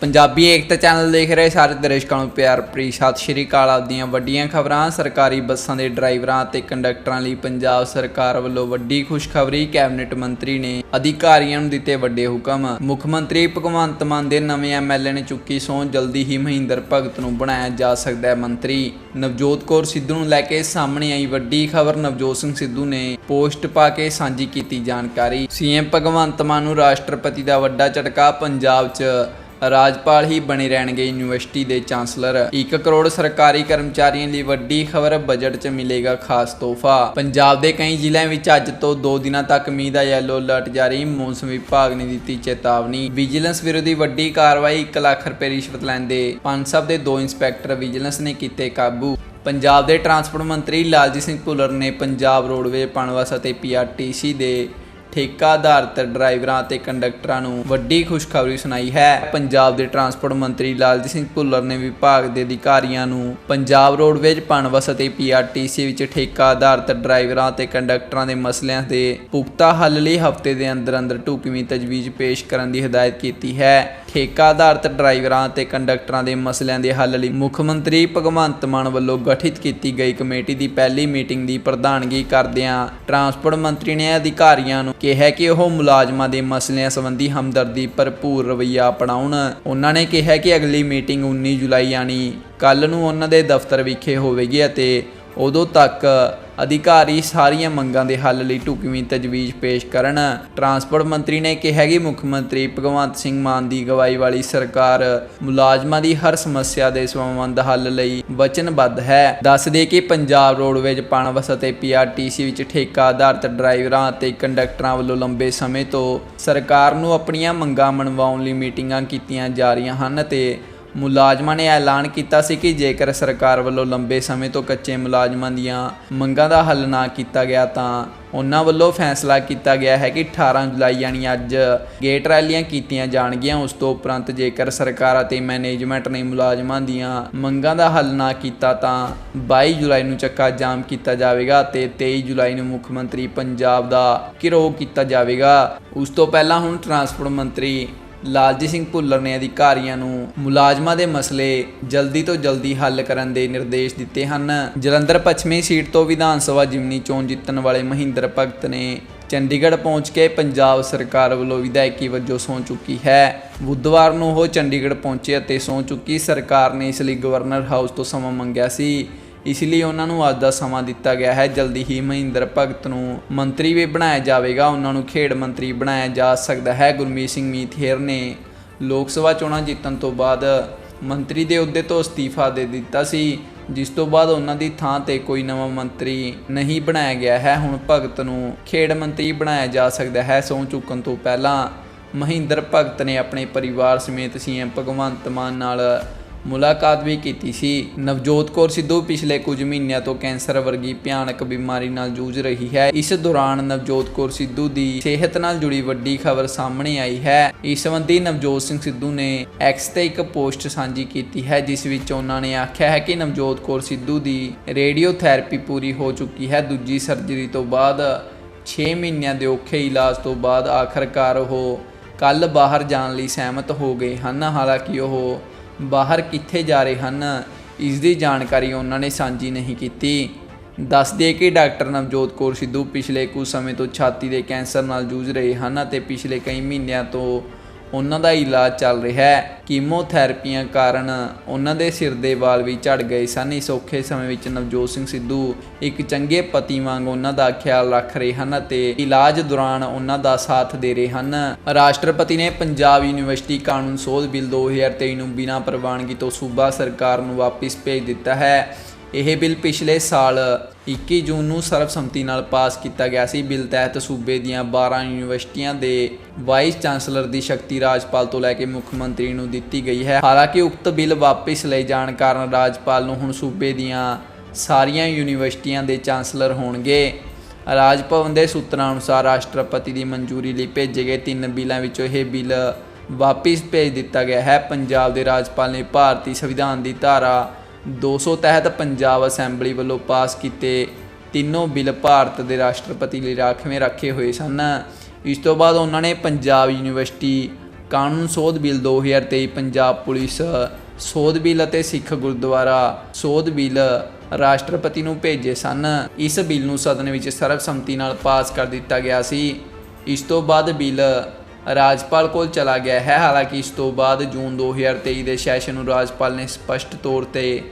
ਪੰਜਾਬੀ ਏਕਤਾ channel ਦੇਖ ਰਹੇ ਸਾਰੇ ਦਰਸ਼ਕਾਂ ਨੂੰ ਪਿਆਰ ਭਰੀ ਸਤਿ ਸ਼੍ਰੀ ਅਕਾਲ। ਆਪਦੀਆਂ ਵੱਡੀਆਂ ਖਬਰਾਂ, ਸਰਕਾਰੀ ਬੱਸਾਂ ਦੇ ਡਰਾਈਵਰਾਂ ਅਤੇ ਕੰਡਕਟਰਾਂ ਲਈ ਪੰਜਾਬ ਸਰਕਾਰ ਵੱਲੋਂ ਵੱਡੀ ਖੁਸ਼ਖਬਰੀ, ਕੈਬਨਿਟ ਮੰਤਰੀ ਨੇ ਅਧਿਕਾਰੀਆਂ ਨੂੰ ਦਿੱਤੇ ਵੱਡੇ ਹੁਕਮ। ਮੁੱਖ ਮੰਤਰੀ ਭਗਵੰਤ ਮਾਨ ਦੇ ਨਵੇਂ ਐਮਐਲਏ ਨੇ ਚੁੱਕੀ ਸਹੁੰ, ਜਲਦੀ ਹੀ ਮਹਿੰਦਰ ਭਗਤ ਨੂੰ ਬਣਾਇਆ ਜਾ ਸਕਦਾ ਹੈ ਮੰਤਰੀ। ਨਵਜੋਤ ਕੌਰ ਸਿੱਧੂ ਨੂੰ ਲੈ ਕੇ ਸਾਹਮਣੇ ਆਈ ਵੱਡੀ ਖਬਰ, ਨਵਜੋਤ ਸਿੰਘ ਸਿੱਧੂ ਨੇ ਪੋਸਟ ਪਾ ਕੇ ਸਾਂਝੀ ਕੀਤੀ ਜਾਣਕਾਰੀ। ਸੀਐਮ ਭਗਵੰਤ ਮਾਨ ਨੂੰ ਰਾਸ਼ਟਰਪਤੀ ਦਾ ਵੱਡਾ ਝਟਕਾ ਪੰਜਾਬ 'ਚ ਰਾਜਪਾਲ ਹੀ ਬਣੇ ਰਹਿਣਗੇ ਯੂਨੀਵਰਸਿਟੀ ਦੇ ਚਾਂਸਲਰ। 1 ਕਰੋੜ ਸਰਕਾਰੀ ਕਰਮਚਾਰੀਆਂ ਲਈ ਵੱਡੀ ਖਬਰ ਬਜਟ 'ਚ ਮਿਲੇਗਾ ਖਾਸ ਤੋਹਫਾ। ਪੰਜਾਬ ਦੇ ਕਈ ਜ਼ਿਲ੍ਹਿਆਂ ਵਿੱਚ ਅੱਜ ਤੋਂ 2 ਦਿਨਾਂ ਤੱਕ ਮੀਂਹ ਦਾ ਯੈਲੋ ਅਲਰਟ ਜਾਰੀ। ਮੌਸਮ ਵਿਭਾਗ ਨੇ ਦਿੱਤੀ ਚੇਤਾਵਨੀ। ਵਿਜੀਲੈਂਸ ਵਿਰੋਧੀ ਵੱਡੀ ਕਾਰਵਾਈ 1 ਲੱਖ ਰੁਪਏ ਰਿਸ਼ਵਤ ਲੈਂਦੇ। ਪੰਜ ਸਬ ਦੇ ਦੋ ਇੰਸਪੈਕਟਰ ਵਿਜੀਲੈਂਸ ਨੇ ਕੀਤੇ ਕਾਬੂ। ਪੰਜਾਬ ਦੇ ਟਰਾਂਸਪੋਰਟ ਮੰਤਰੀ ਲਾਲਜੀਤ ਸਿੰਘ ਭੁੱਲਰ ਨੇ ਪੰਜਾਬ ਰੋਡਵੇ ਪਣਵਸ ਅਤੇ ਪੀਆਰਟੀਸੀ ਦੇ ਠੇਕਾ ਆਧਾਰਿਤ ਡਰਾਈਵਰਾਂ ਅਤੇ ਕੰਡਕਟਰਾਂ ਨੂੰ ਵੱਡੀ ਖੁਸ਼ਖਬਰੀ ਸੁਣਾਈ ਹੈ। ਪੰਜਾਬ ਦੇ ਟਰਾਂਸਪੋਰਟ ਮੰਤਰੀ ਲਾਲਜੀਤ ਸਿੰਘ ਭੁੱਲਰ ਨੇ ਵਿਭਾਗ ਦੇ ਅਧਿਕਾਰੀਆਂ ਨੂੰ ਪੰਜਾਬ ਰੋਡਵੇਜ਼ ਪਣਵਸ ਅਤੇ ਪੀਆਰਟੀਸੀ ਵਿੱਚ ਠੇਕਾ ਆਧਾਰਿਤ ਡਰਾਈਵਰਾਂ ਅਤੇ ਕੰਡਕਟਰਾਂ ਦੇ ਮਸਲਿਆਂ ਦੇ ਪੁਖਤਾ ਹੱਲ ਲਈ ਹਫ਼ਤੇ ਦੇ ਅੰਦਰ ਅੰਦਰ ਢੁਕਵੀਂ ਤਜਵੀਜ਼ ਪੇਸ਼ ਕਰਨ ਦੀ ਹਦਾਇਤ ਕੀਤੀ ਹੈ। ਠੇਕਾ ਆਧਾਰਿਤ ਡਰਾਈਵਰਾਂ ਅਤੇ ਕੰਡਕਟਰਾਂ ਦੇ ਮਸਲਿਆਂ ਦੇ ਹੱਲ ਲਈ ਮੁੱਖ ਮੰਤਰੀ ਭਗਵੰਤ ਮਾਨ ਵੱਲੋਂ ਗਠਿਤ ਕੀਤੀ ਗਈ ਕਮੇਟੀ ਦੀ ਪਹਿਲੀ ਮੀਟਿੰਗ ਦੀ ਪ੍ਰਧਾਨਗੀ ਕਰਦਿਆਂ ਟਰਾਂਸਪੋਰਟ ਮੰਤਰੀ ਨੇ ਅਧਿਕਾਰੀਆਂ ਨੂੰ ਕਿਹਾ ਕਿ ਉਹ ਮੁਲਾਜ਼ਮਾਂ ਦੇ ਮਸਲਿਆਂ ਸੰਬੰਧੀ ਹਮਦਰਦੀ ਭਰਪੂਰ ਰਵੱਈਆ ਅਪਣਾਉਣ। ਉਹਨਾਂ ਨੇ ਕਿਹਾ ਕਿ ਅਗਲੀ ਮੀਟਿੰਗ 19 ਜੁਲਾਈ ਯਾਨੀ ਕੱਲ ਨੂੰ ਉਹਨਾਂ ਦੇ ਦਫ਼ਤਰ ਵਿਖੇ ਹੋਵੇਗੀ ਅਤੇ ਉਦੋਂ ਤੱਕ ਅਧਿਕਾਰੀ ਸਾਰੀਆਂ ਮੰਗਾਂ ਦੇ ਹੱਲ ਲਈ ਢੁਕਵੀਂ ਤਜਵੀਜ਼ ਪੇਸ਼ ਕਰਨ। ਟਰਾਂਸਪੋਰਟ ਮੰਤਰੀ ਨੇ ਕਿਹਾ ਕਿ ਮੁੱਖ ਮੰਤਰੀ ਭਗਵੰਤ ਸਿੰਘ ਮਾਨ ਦੀ ਅਗਵਾਈ ਵਾਲੀ ਸਰਕਾਰ ਮੁਲਾਜ਼ਮਾਂ ਦੀ ਹਰ ਸਮੱਸਿਆ ਦੇ ਸੰਬੰਧ ਹੱਲ ਲਈ ਵਚਨਬੱਧ ਹੈ। ਦੱਸ ਦੇ ਕਿ ਪੰਜਾਬ ਰੋਡਵੇਜ਼, ਪਣਵਸ ਅਤੇ ਪੀਆਰਟੀਸੀ ਵਿੱਚ ਠੇਕਾ ਆਧਾਰਿਤ ਡਰਾਈਵਰਾਂ ਅਤੇ ਕੰਡਕਟਰਾਂ ਵੱਲੋਂ ਲੰਬੇ ਸਮੇਂ ਤੋਂ ਸਰਕਾਰ ਨੂੰ ਆਪਣੀਆਂ ਮੰਗਾਂ ਮਨਵਾਉਣ ਲਈ ਮੀਟਿੰਗਾਂ ਕੀਤੀਆਂ ਜਾ ਰਹੀਆਂ ਹਨ ਤੇ ਮੁਲਾਜ਼ਮਾਂ ਨੇ ਐਲਾਨ ਕੀਤਾ ਸੀ ਕਿ ਜੇਕਰ ਸਰਕਾਰ ਵੱਲੋਂ ਲੰਬੇ ਸਮੇਂ ਤੋਂ ਕੱਚੇ ਮੁਲਾਜ਼ਮਾਂ ਦੀਆਂ ਮੰਗਾਂ ਦਾ ਹੱਲ ਨਾ ਕੀਤਾ ਗਿਆ ਤਾਂ ਉਹਨਾਂ ਵੱਲੋਂ ਫੈਸਲਾ ਕੀਤਾ ਗਿਆ ਹੈ ਕਿ 18 ਜੁਲਾਈ ਯਾਨੀ ਅੱਜ ਗੇਟ ਰੈਲੀਆਂ ਕੀਤੀਆਂ ਜਾਣਗੀਆਂ। ਉਸ ਤੋਂ ਉਪਰੰਤ ਜੇਕਰ ਸਰਕਾਰ ਅਤੇ ਮੈਨੇਜਮੈਂਟ ਨੇ ਮੁਲਾਜ਼ਮਾਂ ਦੀਆਂ ਮੰਗਾਂ ਦਾ ਹੱਲ ਨਾ ਕੀਤਾ ਤਾਂ 22 ਜੁਲਾਈ ਨੂੰ ਚੱਕਾ ਜਾਮ ਕੀਤਾ ਜਾਵੇਗਾ ਤੇ 23 ਜੁਲਾਈ ਨੂੰ ਮੁੱਖ ਮੰਤਰੀ ਪੰਜਾਬ ਦਾ ਘਿਰਾਓ ਕੀਤਾ ਜਾਵੇਗਾ। ਉਸ ਤੋਂ ਪਹਿਲਾਂ ਹੁਣ ਟਰਾਂਸਪੋਰਟ ਮੰਤਰੀ ਲਾਲਜੀਤ ਸਿੰਘ ਭੁੱਲਰ ਨੇ ਅਧਿਕਾਰੀਆਂ ਨੂੰ ਮੁਲਾਜ਼ਮਾਂ ਦੇ ਮਸਲੇ ਜਲਦੀ ਤੋਂ ਜਲਦੀ ਹੱਲ ਕਰਨ ਦੇ ਨਿਰਦੇਸ਼ ਦਿੱਤੇ ਹਨ। ਜਲੰਧਰ ਪੱਛਮੀ ਸੀਟ ਤੋਂ ਵਿਧਾਨ ਸਭਾ ਜਿਮਨੀ ਚੋਣ ਜਿੱਤਣ ਵਾਲੇ ਮਹਿੰਦਰ ਭਗਤ ਨੇ ਚੰਡੀਗੜ੍ਹ ਪਹੁੰਚ ਕੇ ਪੰਜਾਬ ਸਰਕਾਰ ਵੱਲੋਂ ਵਿਧਾਇਕੀ ਵਜੋਂ ਸਹੁੰ ਚੁੱਕੀ ਹੈ। ਬੁੱਧਵਾਰ ਨੂੰ ਉਹ ਚੰਡੀਗੜ੍ਹ ਪਹੁੰਚੇ ਅਤੇ ਸਹੁੰ ਚੁੱਕੀ ਸਰਕਾਰ ਨੇ ਇਸ ਲਈ ਗਵਰਨਰ ਹਾਊਸ ਤੋਂ ਸਮਾਂ ਮੰਗਿਆ ਸੀ। ਇਸ ਲਈ ਉਹਨਾਂ ਨੂੰ ਅੱਜ ਦਾ ਸਮਾਂ ਦਿੱਤਾ ਗਿਆ ਹੈ। ਜਲਦੀ ਹੀ ਮਹਿੰਦਰ ਭਗਤ ਨੂੰ ਮੰਤਰੀ ਵੀ ਬਣਾਇਆ ਜਾਵੇਗਾ। ਉਹਨਾਂ ਨੂੰ ਖੇਡ ਮੰਤਰੀ ਬਣਾਇਆ ਜਾ ਸਕਦਾ ਹੈ। ਗੁਰਮੀਤ ਸਿੰਘ ਮੀਥੇਰ ਨੇ ਲੋਕ ਸਭਾ ਚੋਣਾਂ ਜਿੱਤਣ ਤੋਂ ਬਾਅਦ ਮੰਤਰੀ ਦੇ ਅਹੁਦੇ ਤੋਂ ਅਸਤੀਫਾ ਦੇ ਦਿੱਤਾ ਸੀ, ਜਿਸ ਤੋਂ ਬਾਅਦ ਉਹਨਾਂ ਦੀ ਥਾਂ ਤੇ ਕੋਈ ਨਵਾਂ ਮੰਤਰੀ ਨਹੀਂ ਬਣਾਇਆ ਗਿਆ ਹੈ। ਹੁਣ ਭਗਤ ਨੂੰ ਖੇਡ ਮੰਤਰੀ ਬਣਾਇਆ ਜਾ ਸਕਦਾ ਹੈ। ਸਹੁੰ ਚੁੱਕਣ ਤੋਂ ਪਹਿਲਾਂ ਮਹਿੰਦਰ ਭਗਤ ਨੇ ਆਪਣੇ ਪਰਿਵਾਰ ਸਮੇਤ ਸੀਐਮ ਭਗਵੰਤ ਮਾਨ ਨਾਲ ਮੁਲਾਕਾਤ ਵੀ ਕੀਤੀ ਸੀ। ਨਵਜੋਤ ਕੌਰ ਸਿੱਧੂ ਪਿਛਲੇ ਕੁਝ ਮਹੀਨਿਆਂ ਤੋਂ ਕੈਂਸਰ ਵਰਗੀ ਭਿਆਨਕ ਬਿਮਾਰੀ ਨਾਲ ਜੂਝ ਰਹੀ ਹੈ। ਇਸ ਦੌਰਾਨ ਨਵਜੋਤ ਕੌਰ ਸਿੱਧੂ ਦੀ ਸਿਹਤ ਨਾਲ ਜੁੜੀ ਵੱਡੀ ਖਬਰ ਸਾਹਮਣੇ ਆਈ ਹੈ। ਇਸ ਸੰਬੰਧੀ ਨਵਜੋਤ ਸਿੰਘ ਸਿੱਧੂ ਨੇ ਐਕਸ ਤੇ ਇੱਕ ਪੋਸਟ ਸਾਂਝੀ ਕੀਤੀ ਹੈ, ਜਿਸ ਵਿੱਚ ਉਹਨਾਂ ਨੇ ਆਖਿਆ ਹੈ ਕਿ ਨਵਜੋਤ ਕੌਰ ਸਿੱਧੂ ਦੀ ਰੇਡੀਓਥੈਰੇਪੀ ਪੂਰੀ ਹੋ ਚੁੱਕੀ ਹੈ। ਦੂਜੀ ਸਰਜਰੀ ਤੋਂ ਬਾਅਦ 6 ਮਹੀਨਿਆਂ ਦੇ ਔਖੇ ਇਲਾਜ ਤੋਂ ਬਾਅਦ ਆਖਰਕਾਰ ਉਹ ਕੱਲ ਬਾਹਰ ਜਾਣ ਲਈ ਸਹਿਮਤ ਹੋ ਗਏ ਹਨ। ਹਾਲਾਂਕਿ ਉਹ ਬਾਹਰ ਕਿੱਥੇ ਜਾ ਰਹੇ ਹਨ ਇਸ ਦੀ ਜਾਣਕਾਰੀ ਉਹਨਾਂ ਨੇ ਸਾਂਝੀ ਨਹੀਂ ਕੀਤੀ। ਦੱਸਦੇ ਕਿ ਡਾਕਟਰ ਨਵਜੋਤ ਕੌਰ ਸਿੱਧੂ ਪਿਛਲੇ ਕੁਝ ਸਮੇਂ ਤੋਂ ਛਾਤੀ ਦੇ ਕੈਂਸਰ ਨਾਲ ਜੂਝ ਰਹੇ ਹਨ ਅਤੇ ਪਿਛਲੇ ਕਈ ਮਹੀਨਿਆਂ ਤੋਂ ਉਹਨਾਂ ਦਾ ਇਲਾਜ ਚੱਲ ਰਿਹਾ ਹੈ। ਕੀਮੋਥੈਰੇਪੀਆਂ ਕਾਰਨ ਉਹਨਾਂ ਦੇ ਸਿਰ ਦੇ ਵਾਲ ਵੀ ਝੜ ਗਏ ਸਨ। ਇਸ ਔਖੇ ਸਮੇਂ ਵਿੱਚ ਨਵਜੋਤ ਸਿੰਘ ਸਿੱਧੂ ਇੱਕ ਚੰਗੇ ਪਤੀ ਵਾਂਗ ਉਹਨਾਂ ਦਾ ਖਿਆਲ ਰੱਖ ਰਹੇ ਹਨ ਅਤੇ ਇਲਾਜ ਦੌਰਾਨ ਉਹਨਾਂ ਦਾ ਸਾਥ ਦੇ ਰਹੇ ਹਨ। ਰਾਸ਼ਟਰਪਤੀ ਨੇ ਪੰਜਾਬ ਯੂਨੀਵਰਸਿਟੀ ਕਾਨੂੰਨ ਸੋਧ ਬਿੱਲ 2023 ਨੂੰ ਬਿਨਾਂ ਪ੍ਰਵਾਨਗੀ ਤੋਂ ਸੂਬਾ ਸਰਕਾਰ ਨੂੰ ਵਾਪਸ ਭੇਜ ਦਿੱਤਾ ਹੈ। ਇਹ ਬਿੱਲ ਪਿਛਲੇ ਸਾਲ 21 ਜੂਨ ਨੂੰ ਸਰਬਸੰਮਤੀ ਨਾਲ ਪਾਸ ਕੀਤਾ ਗਿਆ ਸੀ। ਬਿੱਲ ਤਹਿਤ ਸੂਬੇ ਦੀਆਂ 12 ਯੂਨੀਵਰਸਿਟੀਆਂ ਦੇ ਵਾਈਸ ਚਾਂਸਲਰ ਦੀ ਸ਼ਕਤੀ ਰਾਜਪਾਲ ਤੋਂ ਲੈ ਕੇ ਮੁੱਖ ਮੰਤਰੀ ਨੂੰ ਦਿੱਤੀ ਗਈ ਹੈ। ਹਾਲਾਂਕਿ ਉਕਤ ਬਿੱਲ ਵਾਪਸ ਲਏ ਜਾਣ ਕਾਰਨ ਰਾਜਪਾਲ ਨੂੰ ਹੁਣ ਸੂਬੇ ਦੀਆਂ ਸਾਰੀਆਂ ਯੂਨੀਵਰਸਿਟੀਆਂ ਦੇ ਚਾਂਸਲਰ ਹੋਣਗੇ। ਰਾਜ ਭਵਨ ਦੇ ਸੂਤਰਾਂ ਅਨੁਸਾਰ ਰਾਸ਼ਟਰਪਤੀ ਦੀ ਮਨਜ਼ੂਰੀ ਲਈ ਭੇਜੇ ਗਏ ਤਿੰਨ ਬਿੱਲਾਂ ਵਿੱਚੋਂ ਇਹ ਬਿੱਲ ਵਾਪਸ ਭੇਜ ਦਿੱਤਾ ਗਿਆ ਹੈ। ਪੰਜਾਬ ਦੇ ਰਾਜਪਾਲ ਨੇ ਭਾਰਤੀ ਸੰਵਿਧਾਨ ਦੀ ਧਾਰਾ 200 ਤਹਿਤ ਪੰਜਾਬ ਅਸੈਂਬਲੀ ਵੱਲੋਂ ਪਾਸ ਕੀਤੇ ਤਿੰਨੋਂ ਬਿੱਲ ਭਾਰਤ ਦੇ ਰਾਸ਼ਟਰਪਤੀ ਲਈ ਰਾਖਵੇਂ ਰੱਖੇ ਹੋਏ ਸਨ। ਇਸ ਤੋਂ ਬਾਅਦ ਉਹਨਾਂ ਨੇ ਪੰਜਾਬ ਯੂਨੀਵਰਸਿਟੀ ਕਾਨੂੰਨ ਸੋਧ ਬਿੱਲ 2023 ਪੰਜਾਬ ਪੁਲਿਸ ਸੋਧ ਬਿੱਲ ਅਤੇ ਸਿੱਖ ਗੁਰਦੁਆਰਾ ਸੋਧ ਬਿੱਲ ਰਾਸ਼ਟਰਪਤੀ ਨੂੰ ਭੇਜੇ ਸਨ। ਇਸ ਬਿੱਲ ਨੂੰ ਸਦਨ ਵਿੱਚ ਸਰਬਸੰਮਤੀ ਨਾਲ ਪਾਸ ਕਰ ਦਿੱਤਾ ਗਿਆ ਸੀ। ਇਸ ਤੋਂ ਬਾਅਦ ਬਿੱਲ ਰਾਜਪਾਲ ਕੋਲ ਚਲਾ ਗਿਆ ਹੈ। ਹਾਲਾਂਕਿ ਇਸ ਤੋਂ ਬਾਅਦ ਜੂਨ 2023 ਦੇ ਸੈਸ਼ਨ ਨੂੰ ਰਾਜਪਾਲ ਨੇ ਸਪਸ਼ਟ ਤੌਰ ਤੇ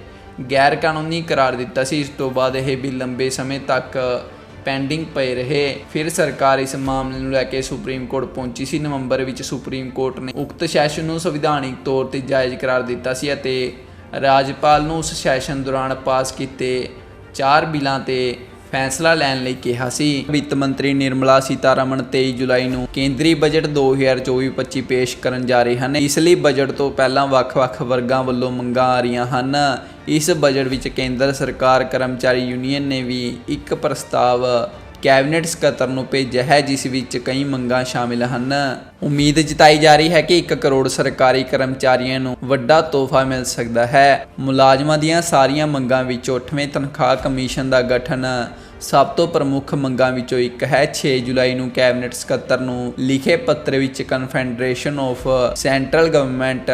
ਗੈਰ ਕਾਨੂੰਨੀ ਕਰਾਰ ਦਿੱਤਾ ਸੀ। ਇਸ ਤੋਂ ਬਾਅਦ ਇਹ ਬਿੱਲ ਲੰਬੇ ਸਮੇਂ ਤੱਕ ਪੈਂਡਿੰਗ ਪਏ ਰਹੇ। ਫਿਰ ਸਰਕਾਰ ਇਸ ਮਾਮਲੇ ਨੂੰ ਲੈ ਕੇ ਸੁਪਰੀਮ ਕੋਰਟ ਪਹੁੰਚੀ ਸੀ। ਨਵੰਬਰ ਵਿੱਚ ਸੁਪਰੀਮ ਕੋਰਟ ਨੇ ਉਕਤ ਸੈਸ਼ਨ ਨੂੰ ਸੰਵਿਧਾਨਿਕ ਤੌਰ ਤੇ ਜਾਇਜ਼ ਕਰਾਰ ਦਿੱਤਾ ਸੀ ਅਤੇ ਰਾਜਪਾਲ ਨੂੰ ਉਸ ਸੈਸ਼ਨ ਦੌਰਾਨ ਪਾਸ ਕੀਤੇ ਚਾਰ ਬਿੱਲਾਂ ਤੇ ਫੈਸਲਾ ਲੈਣ ਲਈ ਕਿਹਾ ਸੀ। ਵਿੱਤ ਮੰਤਰੀ ਨਿਰਮਲਾ ਸੀਤਾਰਮਣ 23 ਜੁਲਾਈ ਨੂੰ ਕੇਂਦਰੀ ਬਜਟ 2024-25 ਪੇਸ਼ ਕਰਨ ਜਾ ਰਹੇ ਹਨ। ਇਸ ਲਈ ਬਜਟ ਤੋਂ ਪਹਿਲਾਂ ਵੱਖ-ਵੱਖ ਵਰਗਾਂ ਵੱਲੋਂ ਮੰਗਾਂ ਆ ਰਹੀਆਂ ਹਨ। ਇਸ ਬਜਟ ਵਿੱਚ ਕੇਂਦਰ ਸਰਕਾਰ, ਕਰਮਚਾਰੀ ਯੂਨੀਅਨ ਨੇ ਵੀ ਇੱਕ ਪ੍ਰਸਤਾਵ ਕੈਬਨਿਟ ਸਕੱਤਰ ਨੂੰ ਭੇਜਿਆ ਹੈ, ਜਿਸ ਵਿੱਚ ਕਈ ਮੰਗਾਂ ਸ਼ਾਮਿਲ ਹਨ। ਉਮੀਦ ਜਤਾਈ ਜਾ ਰਹੀ ਹੈ ਕਿ 1 ਕਰੋੜ ਸਰਕਾਰੀ ਕਰਮਚਾਰੀਆਂ ਨੂੰ ਵੱਡਾ ਤੋਹਫਾ ਮਿਲ ਸਕਦਾ ਹੈ। ਮੁਲਾਜ਼ਮਾਂ ਦੀਆਂ ਸਾਰੀਆਂ ਮੰਗਾਂ ਵਿੱਚੋਂ 8ਵੇਂ ਤਨਖਾਹ ਕਮਿਸ਼ਨ ਦਾ ਗਠਨ ਸਭ ਤੋਂ ਪ੍ਰਮੁੱਖ ਮੰਗਾਂ ਵਿੱਚੋਂ ਇੱਕ ਹੈ। 6 ਜੁਲਾਈ ਨੂੰ ਕੈਬਨਿਟ ਸਕੱਤਰ ਨੂੰ ਲਿਖੇ ਪੱਤਰ ਵਿੱਚ confederation of central government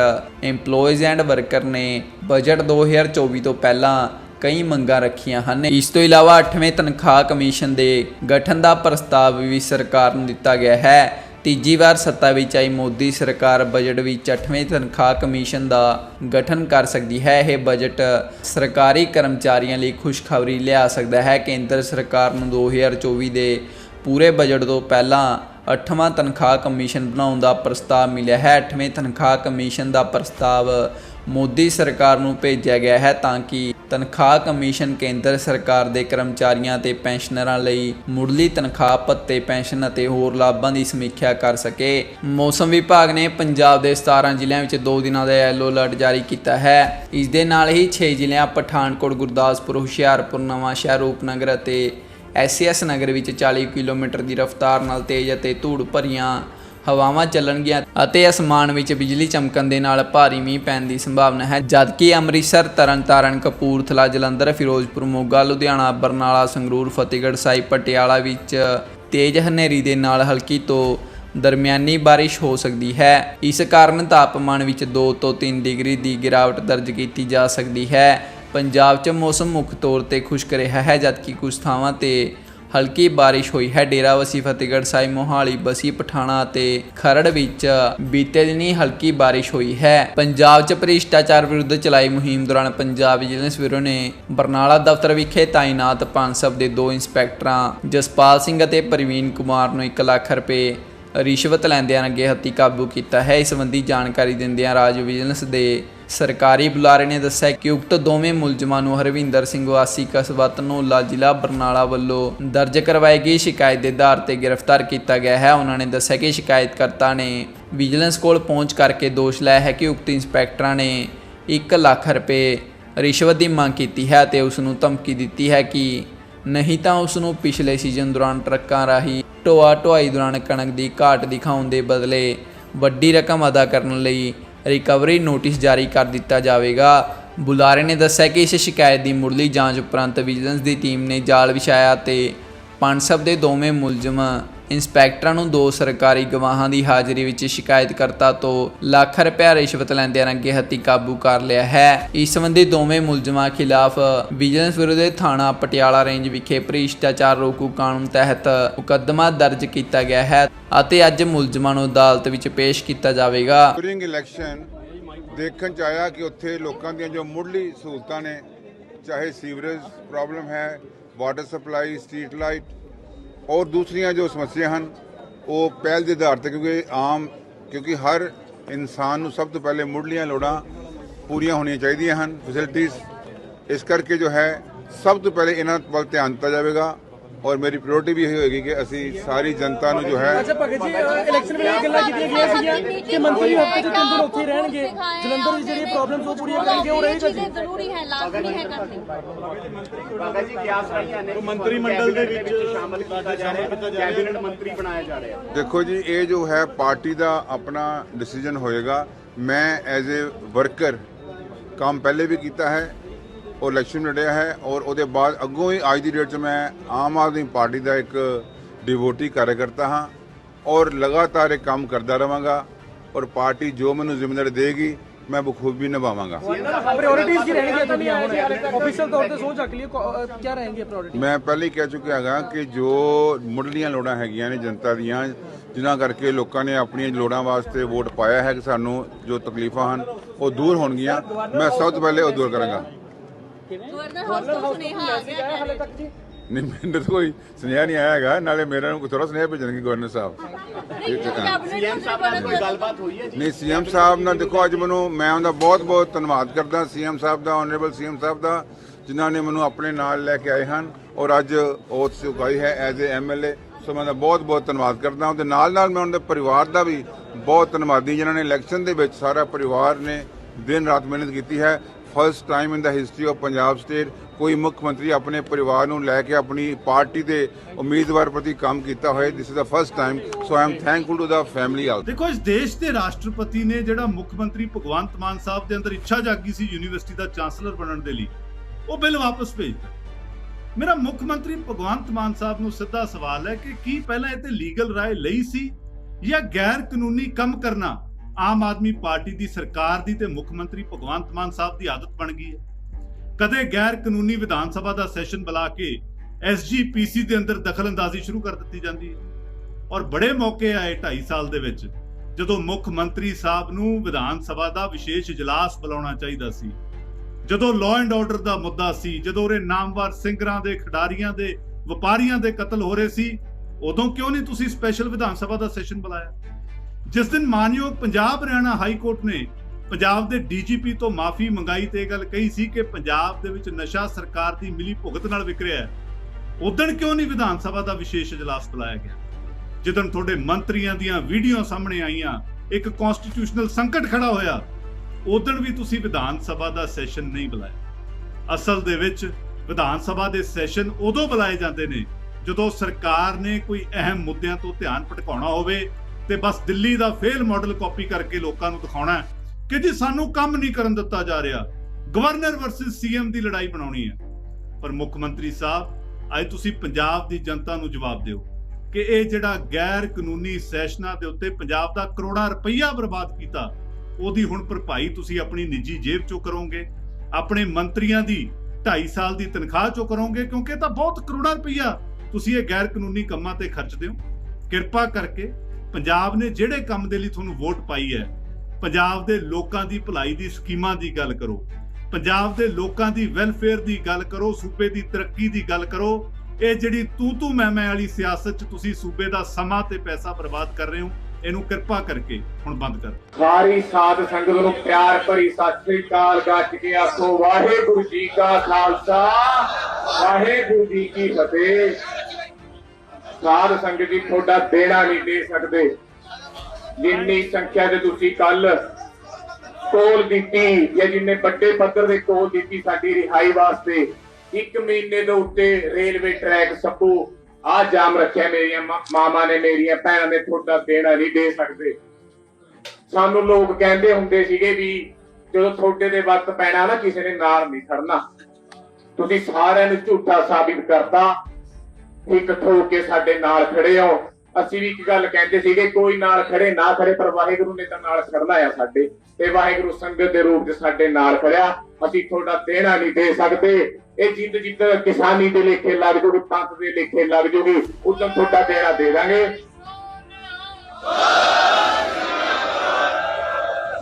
EMPLOYEES and worker ਨੇ ਬਜਟ 2024 ਤੋਂ ਪਹਿਲਾਂ ਕਈ ਮੰਗਾਂ ਰੱਖੀਆਂ ਹਨ। ਇਸ ਤੋਂ ਇਲਾਵਾ 8ਵੇਂ ਤਨਖਾਹ ਕਮਿਸ਼ਨ ਦੇ ਗਠਨ ਦਾ ਪ੍ਰਸਤਾਵ ਵੀ ਸਰਕਾਰ ਨੂੰ ਦਿੱਤਾ ਗਿਆ ਹੈ। ਤੀਜੀ ਵਾਰ ਸੱਤਾ ਵਿੱਚ ਆਈ ਮੋਦੀ ਸਰਕਾਰ ਬਜਟ ਵਿੱਚ 8ਵੇਂ ਤਨਖਾਹ ਕਮਿਸ਼ਨ ਦਾ ਗਠਨ ਕਰ ਸਕਦੀ ਹੈ। ਇਹ ਬਜਟ ਸਰਕਾਰੀ ਕਰਮਚਾਰੀਆਂ ਲਈ ਖੁਸ਼ਖਬਰੀ ਲਿਆ ਸਕਦਾ ਹੈ। ਕੇਂਦਰ ਸਰਕਾਰ ਨੂੰ 2024 ਦੇ ਪੂਰੇ ਬਜਟ ਤੋਂ ਪਹਿਲਾਂ 8ਵਾਂ ਤਨਖਾਹ ਕਮਿਸ਼ਨ ਬਣਾਉਣ ਦਾ ਪ੍ਰਸਤਾਵ ਮਿਲਿਆ ਹੈ। 8ਵੇਂ ਤਨਖਾਹ ਕਮਿਸ਼ਨ ਦਾ ਪ੍ਰਸਤਾਵ ਮੋਦੀ ਸਰਕਾਰ ਨੂੰ ਭੇਜਿਆ ਗਿਆ ਹੈ ਤਾਂ ਕਿ ਤਨਖਾਹ ਕਮਿਸ਼ਨ ਕੇਂਦਰ ਸਰਕਾਰ ਦੇ ਕਰਮਚਾਰੀਆਂ ਤੇ ਪੈਨਸ਼ਨਰਾਂ ਲਈ ਮੁੱਢਲੀ ਤਨਖਾਹ, ਭੱਤੇ ਪੈਨਸ਼ਨ ਅਤੇ ਹੋਰ ਲਾਭਾਂ ਦੀ ਸਮੀਖਿਆ ਕਰ ਸਕੇ। ਮੌਸਮ ਵਿਭਾਗ ਨੇ ਪੰਜਾਬ ਦੇ 17 ਜ਼ਿਲ੍ਹਿਆਂ ਵਿੱਚ 2 ਦਿਨਾਂ ਦਾ ਯੈਲੋ ਅਲਰਟ ਜਾਰੀ ਕੀਤਾ ਹੈ। ਇਸ ਦੇ ਨਾਲ ਹੀ 6 ਜ਼ਿਲ੍ਹਿਆਂ ਪਠਾਨਕੋਟ, ਗੁਰਦਾਸਪੁਰ, ਹੁਸ਼ਿਆਰਪੁਰ ਨਵਾਂਸ਼ਹਿਰ ਰੂਪਨਗਰ ਅਤੇ ਐਸਐਸ ਨਗਰ ਵਿੱਚ 40 ਕਿਲੋਮੀਟਰ ਦੀ ਰਫ਼ਤਾਰ ਨਾਲ ਤੇਜ਼ ਅਤੇ ਧੂੜ ਭਰੀਆਂ ਹਵਾਵਾਂ ਚੱਲਣਗੀਆਂ ਅਤੇ ਅਸਮਾਨ ਵਿੱਚ ਬਿਜਲੀ ਚਮਕਣ ਦੇ ਨਾਲ ਭਾਰੀ ਮੀਂਹ ਪੈਣ ਦੀ ਸੰਭਾਵਨਾ ਹੈ। ਜਦਕਿ ਅੰਮ੍ਰਿਤਸਰ ਤਰਨਤਾਰਨ ਕਪੂਰਥਲਾ, ਜਲੰਧਰ, ਫਿਰੋਜ਼ਪੁਰ, ਮੋਗਾ, ਲੁਧਿਆਣਾ, ਬਰਨਾਲਾ, ਸੰਗਰੂਰ, ਫਤਿਹਗੜ੍ਹ ਸਾਹਿਬ, ਪਟਿਆਲਾ ਵਿੱਚ ਤੇਜ਼ ਹਨੇਰੀ ਦੇ ਨਾਲ ਹਲਕੀ ਤੋਂ ਦਰਮਿਆਨੀ ਬਾਰਿਸ਼ ਹੋ ਸਕਦੀ ਹੈ। ਇਸ ਕਾਰਨ ਤਾਪਮਾਨ ਵਿੱਚ 2 ਤੋਂ 3 ਡਿਗਰੀ ਦੀ ਗਿਰਾਵਟ ਦਰਜ ਕੀਤੀ ਜਾ ਸਕਦੀ ਹੈ। ਪੰਜਾਬ 'ਚ ਮੌਸਮ ਮੁੱਖ ਤੌਰ ਤੇ ਖੁਸ਼ਕ ਰਿਹਾ ਹੈ, ਜਦਕਿ ਕੁਝ ਥਾਵਾਂ ਤੇ ਹਲਕੀ ਬਾਰਿਸ਼ ਹੋਈ ਹੈ। ਡੇਰਾਵਸੀ ਫਤਿਹਗੜ੍ਹ ਸਾਹਿਬ, ਮੋਹਾਲੀ, ਬਸੀ, ਪਠਾਣਾ ਅਤੇ ਖਰੜ ਵਿੱਚ ਬੀਤੇ ਦਿਨੀ ਹਲਕੀ ਬਾਰਿਸ਼ ਹੋਈ ਹੈ। ਪੰਜਾਬ 'ਚ ਭ੍ਰਿਸ਼ਟਾਚਾਰ ਵਿਰੁੱਧ ਚਲਾਈ ਮੁਹਿੰਮ ਦੌਰਾਨ ਪੰਜਾਬ ਵਿਜੀਲੈਂਸ ਬਿਊਰੋ ਨੇ ਬਰਨਾਲਾ ਦਫ਼ਤਰ ਵਿਖੇ ਤਾਇਨਾਤ ਪੰਸਬ ਦੇ ਦੋ ਇੰਸਪੈਕਟਰਾਂ, ਜਸਪਾਲ ਸਿੰਘ ਅਤੇ ਪ੍ਰਵੀਨ ਕੁਮਾਰ ਨੂੰ 1 ਲੱਖ ਰੁਪਏ ਰਿਸ਼ਵਤ ਲੈਂਦਿਆਂ ਅੱਗੇ ਹੱਥੀ ਕਾਬੂ ਕੀਤਾ ਹੈ। ਇਸ ਸੰਬੰਧੀ ਜਾਣਕਾਰੀ ਦਿੰਦਿਆਂ ਰਾਜ ਵਿਜੀਲੈਂਸ ਦੇ ਸਰਕਾਰੀ ਬੁਲਾਰੇ ਨੇ ਦੱਸਿਆ ਕਿ ਉਕਤ ਦੋਵੇਂ ਮੁਲਜ਼ਮਾਂ ਨੂੰ ਹਰਵਿੰਦਰ ਸਿੰਘ ਵਾਸੀ ਕਸਬਾ ਧਨੌਲਾ ਜ਼ਿਲ੍ਹਾ ਬਰਨਾਲਾ ਵੱਲੋਂ ਦਰਜ ਕਰਵਾਈ ਗਈ ਸ਼ਿਕਾਇਤ ਦੇ ਆਧਾਰ ਤੇ ਗ੍ਰਿਫਤਾਰ ਕੀਤਾ ਗਿਆ ਹੈ। ਉਹਨਾਂ ਨੇ ਦੱਸਿਆ ਕਿ ਸ਼ਿਕਾਇਤਕਰਤਾ ਨੇ ਵਿਜੀਲੈਂਸ ਕੋਲ ਪਹੁੰਚ ਕਰਕੇ ਦੋਸ਼ ਲਾਇਆ ਹੈ ਕਿ ਉਕਤ ਇੰਸਪੈਕਟਰਾਂ ਨੇ 1 ਲੱਖ ਰੁਪਏ ਰਿਸ਼ਵਤ ਦੀ ਮੰਗ ਕੀਤੀ ਹੈ ਤੇ ਉਸ ਨੂੰ ਧਮਕੀ ਦਿੱਤੀ ਹੈ ਕਿ ਨਹੀਂ ਤਾਂ ਉਸ ਨੂੰ ਪਿਛਲੇ ਸੀਜ਼ਨ ਦੌਰਾਨ ਟਰੱਕਾਂ ਰਾਹੀਂ ਢੋਆ ਢੁਆਈ ਦੌਰਾਨ ਕਣਕ ਦੀ ਘਾਟ ਦਿਖਾਉਣ ਦੇ ਬਦਲੇ ਵੱਡੀ ਰਕਮ ਅਦਾ ਕਰਨ ਲਈ ਰਿਕਵਰੀ ਨੋਟਿਸ ਜਾਰੀ ਕਰ ਦਿੱਤਾ ਜਾਵੇਗਾ। ਬੁਲਾਰੇ ਨੇ ਦੱਸਿਆ ਕਿ ਇਸ ਸ਼ਿਕਾਇਤ ਦੀ ਮੁੱਢਲੀ ਜਾਂਚ ਉਪਰੰਤ ਵਿਜੀਲੈਂਸ ਦੀ ਟੀਮ ਨੇ ਜਾਲ ਵਿਛਾਇਆ ਤੇ ਪੰਸਬ ਦੇ ਦੋਵੇਂ ਮੁਲਜ਼ਮ ਇੰਸਪੈਕਟਰਾਂ ਨੂੰ ਦੋ ਸਰਕਾਰੀ ਗਵਾਹਾਂ ਦੀ ਹਾਜ਼ਰੀ ਵਿੱਚ ਸ਼ਿਕਾਇਤਕਰਤਾ ਤੋਂ ਲੱਖ ਰੁਪਏ ਰਿਸ਼ਵਤ ਲੈਂਦਿਆਂ ਅੱਗੇ ਹੱਥੀ ਕਾਬੂ ਕਰ ਲਿਆ ਹੈ। ਇਸ ਸੰਬੰਧੀ ਦੋਵੇਂ ਮੁਲਜ਼ਮਾਂ ਖਿਲਾਫ ਵਿਜੀਲੈਂਸ ਵਿਰੁੱਧ ਥਾਣਾ ਪਟਿਆਲਾ ਰੇਂਜ ਵਿਖੇ ਭ੍ਰਿਸ਼ਟਾਚਾਰ ਰੋਕੂ ਕਾਨੂੰਨ ਤਹਿਤ ਮੁਕੱਦਮਾ ਦਰਜ ਕੀਤਾ ਗਿਆ ਹੈ ਅਤੇ ਅੱਜ ਮੁਲਜ਼ਮਾਂ ਨੂੰ ਅਦਾਲਤ ਵਿੱਚ ਪੇਸ਼ ਕੀਤਾ ਜਾਵੇਗਾ। ਡੂਰਿੰਗ ਇਲੈਕਸ਼ਨ ਦੇਖਣ ਚ ਆਇਆ ਕਿ ਉੱਥੇ ਲੋਕਾਂ ਦੀਆਂ ਜੋ ਮੁੱਢਲੀ ਸਹੂਲਤਾਂ ਨੇ, ਚਾਹੇ ਸੀਵਰੇਜ ਪ੍ਰੋਬਲਮ ਹੈ, ਵਾਟਰ ਸਪਲਾਈ, ਸਟਰੀਟ ਲਾਈਟ ਔਰ ਦੂਸਰੀਆਂ ਜੋ ਸਮੱਸਿਆ ਹਨ, ਉਹ ਪਹਿਲ ਦੇ ਆਧਾਰ ਤੇ ਕਿਉਂਕਿ ਆਮ, ਕਿਉਂਕਿ ਹਰ ਇਨਸਾਨ ਨੂੰ ਸਭ ਤੋਂ ਪਹਿਲੇ ਮੁੱਢਲੀਆਂ ਲੋੜਾਂ ਪੂਰੀਆਂ ਹੋਣੀਆਂ ਚਾਹੀਦੀਆਂ ਹਨ ਫੈਸਿਲਿਟੀਆਂ ਇਸ ਕਰਕੇ ਜੋ ਹੈ, ਸਭ ਤੋਂ ਪਹਿਲੇ ਇਹਨਾਂ ਵੱਲ ਧਿਆਨ ਦਿੱਤਾ ਜਾਵੇਗਾ। ਔਰ ਮੇਰੀ ਪ੍ਰਾਇੋਰਟੀ ਵੀ ਇਹ ਹੋਏਗੀ ਕਿ ਅਸੀਂ ਸਾਰੀ ਜਨਤਾ ਨੂੰ ਜੋ ਹੈ ਅੱਛਾ ਭਗਤ ਜੀ ਅ, ਇਲੈਕਸ਼ਨ ਵੇਲੇ ਇਹ ਗੱਲਾਂ ਕੀਤੀਆਂ ਗਈਆਂ ਸੀਗੀਆਂ ਕਿ ਮੰਤਰੀ ਹਫ਼ਤੇ 'ਚ ਤਿੰਨ ਦਿਨ ਉੱਥੇ ਹੀ ਰਹਿਣਗੇ। ਜਲੰਧਰ ਦੀ ਜਿਹੜੀ ਪ੍ਰੋਬਲੈਮਸ ਉਹ ਪੂਰੀਆਂ ਕਰਨਗੇ ਉਹ ਰਹੇਗਾ ਜੀ ਜ਼ਰੂਰੀ ਹੈ ਲਾਜ਼ਮੀ ਹੈ ਕਰਨੀ ਬਾਗਾ ਜੀ ਕਿਆਸ ਰਹੀਆਂ ਨੇ? ਮੰਤਰੀ ਮੰਡਲ ਦੇ ਵਿੱਚ ਸ਼ਾਮਲ ਕੀਤਾ ਜਾ ਰਿਹਾ ਹੈ ਕੈਬਨਿਟ ਮੰਤਰੀ ਬਣਾਇਆ ਜਾ ਰਿਹਾ। ਹੈ ਦੇਖੋ ਜੀ ਇਹ ਜੋ ਹੈ ਪਾਰਟੀ ਦਾ ਆਪਣਾ ਡਿਸੀਜਨ ਹੋਏਗਾ। ਮੈਂ ਐਜ਼ ਅ ਵਰਕਰ ਕੰਮ ਪਹਿਲੇ ਵੀ ਕੀਤਾ ਹੈ ਉਹ ਇਲੈਕਸ਼ਨ ਲੜਿਆ ਹੈ ਔਰ ਉਹਦੇ ਬਾਅਦ ਅੱਗੋਂ ਹੀ ਅੱਜ ਦੀ ਡੇਟ 'ਚ ਮੈਂ ਆਮ ਆਦਮੀ ਪਾਰਟੀ ਦਾ ਇੱਕ ਡਿਵੋਟੀ ਕਾਰਜਕਰਤਾ ਹਾਂ ਔਰ ਲਗਾਤਾਰ ਇਹ ਕੰਮ ਕਰਦਾ ਰਵਾਂਗਾ ਔਰ ਪਾਰਟੀ ਜੋ ਮੈਨੂੰ ਜ਼ਿੰਮੇਵਾਰੀ ਦੇਗੀ ਮੈਂ ਬਖੂਬੀ ਨਿਭਾਵਾਂਗਾ। ਪ੍ਰਾਇੋਰਟੀਜ਼ ਕੀ ਰਹਿਣਗੀਆਂ ਤੁਹਾਡੀਆਂ ਹੁਣ? ਆਫੀਸ਼ੀਅਲ ਤੌਰ ਤੇ ਸੋਚ ਚੱਕ ਲਈ ਕੀ ਰਹਿਣਗੇ ਪ੍ਰਾਇੋਰਟੀ ਮੈਂ ਪਹਿਲੇ ਹੀ ਕਹਿ ਚੁੱਕਿਆ ਹੈਗਾ ਕਿ ਜੋ ਮੁੱਢਲੀਆਂ ਲੋੜਾਂ ਹੈਗੀਆਂ ਨੇ ਜਨਤਾ ਦੀਆਂ ਜਿਨ੍ਹਾਂ ਕਰਕੇ ਲੋਕਾਂ ਨੇ ਆਪਣੀਆਂ ਲੋੜਾਂ ਵਾਸਤੇ ਵੋਟ ਪਾਇਆ ਹੈ ਕਿ ਸਾਨੂੰ ਜੋ ਤਕਲੀਫਾਂ ਹਨ ਉਹ ਦੂਰ ਹੋਣਗੀਆਂ ਮੈਂ ਸਭ ਤੋਂ ਪਹਿਲੇ ਉਹ ਦੂਰ ਕਰਾਂਗਾ। ਗਵਰਨਰ ਹਾਊਸ ਤੋਂ ਸੁਨੇਹਾ ਆ ਗਿਆ ਹਾਲੇ ਤੱਕ ਜੀ? ਨਹੀਂ ਮੈਨੂੰ ਤਾਂ ਕੋਈ ਸੁਨੇਹਾ ਨਹੀਂ ਆਇਆ ਹੈਗਾ। ਨਾਲੇ ਮੇਰਾ ਨੂੰ ਥੋੜਾ ਸੁਨੇਹਾ ਭੇਜਣਗੇ ਗਵਰਨਰ ਸਾਹਿਬ। ਨਹੀਂ ਕੈਬਨਿਟ ਸੀਐਮ ਸਾਹਿਬ ਨਾਲ ਕੋਈ ਗੱਲਬਾਤ ਹੋਈ ਹੈ ਜੀ? ਨਹੀਂ ਸੀਐਮ ਸਾਹਿਬ ਨਾਲ ਦੇਖੋ ਅੱਜ ਮੈਨੂੰ ਮੈਂ ਉਹਦਾ ਬਹੁਤ ਬਹੁਤ ਧੰਨਵਾਦ ਕਰਦਾ। ਸੀਐਮ ਸਾਹਿਬ ਦਾ ਆਨਰੇਬਲ ਸੀਐਮ ਸਾਹਿਬ ਦਾ ਜਿਨ੍ਹਾਂ ਨੇ ਮੈਨੂੰ ਆਪਣੇ ਨਾਲ ਲੈ ਕੇ ਆਏ ਹਨ। ਔਰ ਅੱਜ ਉਹ ਚੁਕਾਈ ਹੈ ਐਜ਼ ਏ ਐਮਐਲਏ ਸੋ ਮੈਂ ਉਹਦਾ ਬਹੁਤ ਬਹੁਤ ਧੰਨਵਾਦ ਕਰਦਾ। ਉਹਦੇ ਨਾਲ ਨਾਲ ਮੈਂ ਉਹਨਾਂ ਦੇ ਪਰਿਵਾਰ ਦਾ ਵੀ ਬਹੁਤ ਧੰਨਵਾਦੀ ਜਿਨ੍ਹਾਂ ਨੇ ਇਲੈਕਸ਼ਨ ਦੇ ਵਿੱਚ ਸਾਰਾ ਪਰਿਵਾਰ ਨੇ ਦਿਨ ਰਾਤ ਮਿਹਨਤ ਕੀਤੀ ਹੈ। First time in the history of Punjab state ਕੋਈ ਮੁੱਖ ਮੰਤਰੀ ਆਪਣੇ ਪਰਿਵਾਰ ਨੂੰ ਲੈ ਕੇ ਆਪਣੀ ਪਾਰਟੀ ਦੇ ਉਮੀਦਵਾਰ ਪ੍ਰਤੀ ਕੰਮ ਕੀਤਾ ਹੋਇਆ this is the first time so I thankful to the family also ਦੇਖੋ, ਇਸ ਦੇਸ਼ ਦੇ ਰਾਸ਼ਟਰਪਤੀ ਨੇ ਜਿਹੜਾ ਮੁੱਖ ਮੰਤਰੀ ਭਗਵੰਤ ਮਾਨ ਸਾਹਿਬ ਦੇ ਅੰਦਰ ਇੱਛਾ ਜਾਗੀ ਸੀ ਯੂਨੀਵਰਸਿਟੀ ਦਾ ਚਾਂਸਲਰ ਬਣਨ ਦੇ ਲਈ, ਉਹ ਬਿੱਲ ਵਾਪਸ ਭੇਜ ਦਿੱਤਾ ਮੇਰਾ ਮੁੱਖ ਮੰਤਰੀ ਭਗਵੰਤ ਮਾਨ ਸਾਹਿਬ ਨੂੰ ਸਿੱਧਾ ਸਵਾਲ ਹੈ ਕਿ ਕੀ ਪਹਿਲਾਂ ਇਹ ਤੇ ਲੀਗਲ ਰਾਏ ਲਈ ਸੀ ਜਾਂ ਗੈਰ ਕਾਨੂੰਨੀ ਕੰਮ ਕਰਨਾ ਆਮ ਆਦਮੀ ਪਾਰਟੀ ਦੀ ਸਰਕਾਰ ਦੀ ਤੇ ਮੁੱਖ ਮੰਤਰੀ ਭਗਵੰਤ ਮਾਨ ਸਾਹਿਬ ਦੀ ਆਦਤ ਬਣ ਗਈ ਹੈ। ਕਦੇ ਗੈਰ ਕਾਨੂੰਨੀ ਵਿਧਾਨ ਸਭਾ ਦਾ ਸੈਸ਼ਨ ਬੁਲਾ ਕੇ ਐਸਜੀਪੀਸੀ ਦੇ ਅੰਦਰ ਦਖਲਅੰਦਾਜ਼ੀ ਸ਼ੁਰੂ ਕਰ ਦਿੱਤੀ ਜਾਂਦੀ ਹੈ। ਔਰ ਬੜੇ ਮੌਕੇ ਆਏ 2.5 ਸਾਲ ਦੇ ਵਿੱਚ, ਜਦੋਂ ਮੁੱਖ ਮੰਤਰੀ ਸਾਹਿਬ ਨੂੰ ਵਿਧਾਨ ਸਭਾ ਦਾ ਵਿਸ਼ੇਸ਼ ਇਜਲਾਸ ਬੁਲਾਉਣਾ ਚਾਹੀਦਾ ਸੀ। ਜਦੋਂ ਲਾਅ ਐਂਡ ਆਰਡਰ ਦਾ ਮੁੱਦਾ ਸੀ, ਜਦੋਂ ਉਹਰੇ ਨਾਮਵਰ ਸਿੰਗਰਾਂ ਦੇ, ਖਿਡਾਰੀਆਂ ਦੇ, ਵਪਾਰੀਆਂ ਦੇ ਕਤਲ ਹੋ ਰਹੇ ਸੀ, ਉਦੋਂ ਕਿਉਂ ਨਹੀਂ ਤੁਸੀਂ ਸਪੈਸ਼ਲ ਵਿਧਾਨ ਸਭਾ ਦਾ ਸੈਸ਼ਨ ਬੁਲਾਇਆ? ਜਿਸ ਦਿਨ ਮਾਨਯੋਗ ਪੰਜਾਬ ਹਰਿਆਣਾ ਹਾਈ ਕੋਰਟ ਨੇ ਪੰਜਾਬ ਦੇ ਡੀਜੀਪੀ ਤੋਂ ਮਾਫੀ ਮੰਗਾਈ ਤੇ ਇਹ ਗੱਲ ਕਹੀ ਸੀ ਕਿ ਪੰਜਾਬ ਦੇ ਵਿੱਚ ਨਸ਼ਾ ਸਰਕਾਰ ਦੀ ਮਿਲੀ ਭੁਗਤ ਨਾਲ ਵਿਕ ਰਿਹਾ ਹੈ। ਉਦੋਂ ਕਿਉਂ ਨਹੀਂ ਵਿਧਾਨ ਸਭਾ ਦਾ ਵਿਸ਼ੇਸ਼ ਇਜਲਾਸ ਬੁਲਾਇਆ ਗਿਆ? ਜਦੋਂ ਤੁਹਾਡੇ ਮੰਤਰੀਆਂ ਦੀਆਂ ਵੀਡੀਓ ਸਾਹਮਣੇ ਆਈਆਂ, ਇੱਕ ਕਨਸਟੀਟਿਊਸ਼ਨਲ ਸੰਕਟ ਖੜਾ ਹੋਇਆ ਉਦੋਂ ਵੀ ਤੁਸੀਂ ਵਿਧਾਨ ਸਭਾ ਦਾ ਸੈਸ਼ਨ ਨਹੀਂ ਬੁਲਾਇਆ। ਅਸਲ ਦੇ ਵਿੱਚ ਵਿਧਾਨ ਸਭਾ ਦੇ ਸੈਸ਼ਨ ਉਦੋਂ ਬੁਲਾਏ ਜਾਂਦੇ ਨੇ ਜਦੋਂ ਸਰਕਾਰ ਨੇ ਕੋਈ ਅਹਿਮ ਮੁੱਦਿਆਂ ਤੋਂ ਧਿਆਨ ਭਟਕਾਉਣਾ ਹੋਵੇ ਤੇ ਬਸ ਦਿੱਲੀ ਦਾ ਫੇਲ ਮਾਡਲ ਕਾਪੀ ਕਰਕੇ ਲੋਕਾਂ ਨੂੰ ਦਿਖਾਉਣਾ ਕਿ ਜੀ ਸਾਨੂੰ ਕੰਮ ਨਹੀਂ ਕਰਨ ਦਿੱਤਾ ਜਾ ਰਿਹਾ। ਗਵਰਨਰ ਵਰਸਸ ਸੀਐਮ ਦੀ ਲੜਾਈ ਬਣਾਉਣੀ ਹੈ। ਪਰ ਮੁੱਖ ਮੰਤਰੀ ਸਾਹਿਬ, ਅੱਜ ਤੁਸੀਂ ਪੰਜਾਬ ਦੀ ਜਨਤਾ ਨੂੰ ਜਵਾਬ ਦਿਓ ਕਿ ਇਹ ਜਿਹੜਾ ਗੈਰ ਕਾਨੂੰਨੀ ਸੈਸ਼ਨਾਂ ਦੇ ਉੱਤੇ ਪੰਜਾਬ ਦਾ ਕਰੋੜਾਂ ਰੁਪਈਆ ਬਰਬਾਦ ਕੀਤਾ, ਉਹਦੀ ਹੁਣ ਭਰਪਾਈ ਤੁਸੀਂ ਆਪਣੀ ਨਿੱਜੀ ਜੇਬ ਚੋਂ ਕਰੋਗੇ, ਆਪਣੇ ਮੰਤਰੀਆਂ ਦੀ 2.5 ਸਾਲ ਦੀ ਤਨਖਾਹ ਚੋਂ ਕਰੋਗੇ, ਕਿਉਂਕਿ ਇਹ ਤਾਂ ਬਹੁਤ ਕਰੋੜਾਂ ਰੁਪਈਆ ਤੁਸੀਂ ਇਹ ਗੈਰ ਕਾਨੂੰਨੀ ਕੰਮਾਂ ਤੇ ਖਰਚਦੇ ਹੋ। ਕਿਰਪਾ ਕਰਕੇ ਪੰਜਾਬ ਨੇ ਜਿਹੜੇ ਕੰਮ ਦੇ ਲਈ ਤੁਹਾਨੂੰ ਵੋਟ ਪਾਈ ਹੈ, ਪੰਜਾਬ ਦੇ ਲੋਕਾਂ ਦੀ ਭਲਾਈ ਦੀ ਸਕੀਮਾਂ ਦੀ ਗੱਲ ਕਰੋ, ਪੰਜਾਬ ਦੇ ਲੋਕਾਂ ਦੀ ਵੈਲਫੇਅਰ ਦੀ ਗੱਲ ਕਰੋ, ਸੂਬੇ ਦੀ ਤਰੱਕੀ ਦੀ ਗੱਲ ਕਰੋ, ਇਹ ਜਿਹੜੀ ਤੂ ਤੂ ਮੈਂ ਮੈਂ ਵਾਲੀ ਸਿਆਸਤ 'ਚ ਤੁਸੀਂ ਸੂਬੇ ਦਾ ਸਮਾਂ ਤੇ ਪੈਸਾ ਬਰਬਾਦ ਕਰ ਰਹੇ ਹੋ, ਇਹਨੂੰ ਕਿਰਪਾ ਕਰਕੇ ਹੁਣ ਬੰਦ ਕਰ। ਸਾਰੀ ਸਾਧ ਸੰਗਤ ਨੂੰ ਪਿਆਰ ਭਰੀ ਸਤਿ ਸ੍ਰੀ ਅਕਾਲ, ਗੱਜ ਕੇ ਆਖੋ, ਵਾਹਿਗੁਰੂ ਜੀ ਕਾ ਖਾਲਸਾ, ਵਾਹਿਗੁਰੂ ਜੀ ਕੀ ਫਤਿਹ। ਸਾਧ ਸੰਗਤ ਜੀ, ਤੁਹਾਡਾ ਦੇਣਾ ਨਹੀਂ ਦੇ ਸਕਦੇ। ਜਿੰਨੀ ਸੰਖਿਆ ਦੇ ਤੁਸੀਂ ਕੱਲ ਕੋਲ ਦਿੱਤੀ, ਜਾਂ ਜਿੰਨੇ ਵੱਡੇ ਪੱਧਰ ਦੇ ਕੋਲ ਦਿੱਤੀ ਸਾਡੀ ਰਿਹਾਈ ਵਾਸਤੇ, ਇੱਕ ਮਹੀਨੇ ਦੇ ਉੱਤੇ ਰੇਲਵੇ ਟਰੈਕ ਸੱਪੂ, ਆ ਜਾਮ ਰੱਖਿਆ ਮੇਰੀਆਂ ਮਾਮਾ ਨੇ, ਮੇਰੀਆਂ ਭੈਣਾਂ ਨੇ, ਤੁਹਾਡਾ ਦੇਣਾ ਨਹੀਂ ਦੇ ਸਕਦੇ। ਸਾਨੂੰ ਲੋਕ ਕਹਿੰਦੇ ਹੁੰਦੇ ਸੀਗੇ ਵੀ ਜਦੋਂ ਤੁਹਾਡੇ ਦੇ ਵਕਤ ਪੈਣਾ ਨਾ, ਕਿਸੇ ਨੇ ਨਾਲ ਨਹੀਂ ਖੜਨਾ। ਤੁਸੀਂ ਸਾਰਿਆਂ ਨੂੰ ਝੂਠਾ ਸਾਬਿਤ ਕਰਤਾ। ਇੱਕ ਠੋਕ ਕੇ ਸਾਡੇ ਨਾਲ ਖੜੇ ਹੋ। ਅਸੀਂ ਵੀ ਇੱਕ ਗੱਲ ਕਹਿੰਦੇ ਸੀਗੇ, ਕੋਈ ਨਾਲ ਖੜੇ ਨਾ ਖੜੇ, ਪਰ ਵਾਹਿਗੁਰੂ ਨੇ ਤਾਂ ਨਾਲ ਖੜਨਾ ਆ ਸਾਡੇ। ਤੇ ਵਾਹਿਗੁਰੂ ਸੰਗਤ ਦੇ ਰੂਪ 'ਚ ਸਾਡੇ ਨਾਲ ਖੜਿਆ। ਅਸੀਂ ਤੁਹਾਡਾ ਦੇਣਾ ਨਹੀਂ ਦੇ ਸਕਦੇ। ਇਹ ਜਿੱਦ ਜਿੱਦ ਕਿਸਾਨੀ ਦੇ ਲੇਖੇ ਲੱਗ ਜੂਗੀ, ਪੰਥ ਦੇ ਲੇਖੇ ਲੱਗ ਜੂਗੀ ਉਦੋਂ ਤੁਹਾਡਾ ਦੇਣਾ ਦੇ ਦਾਂਗੇ।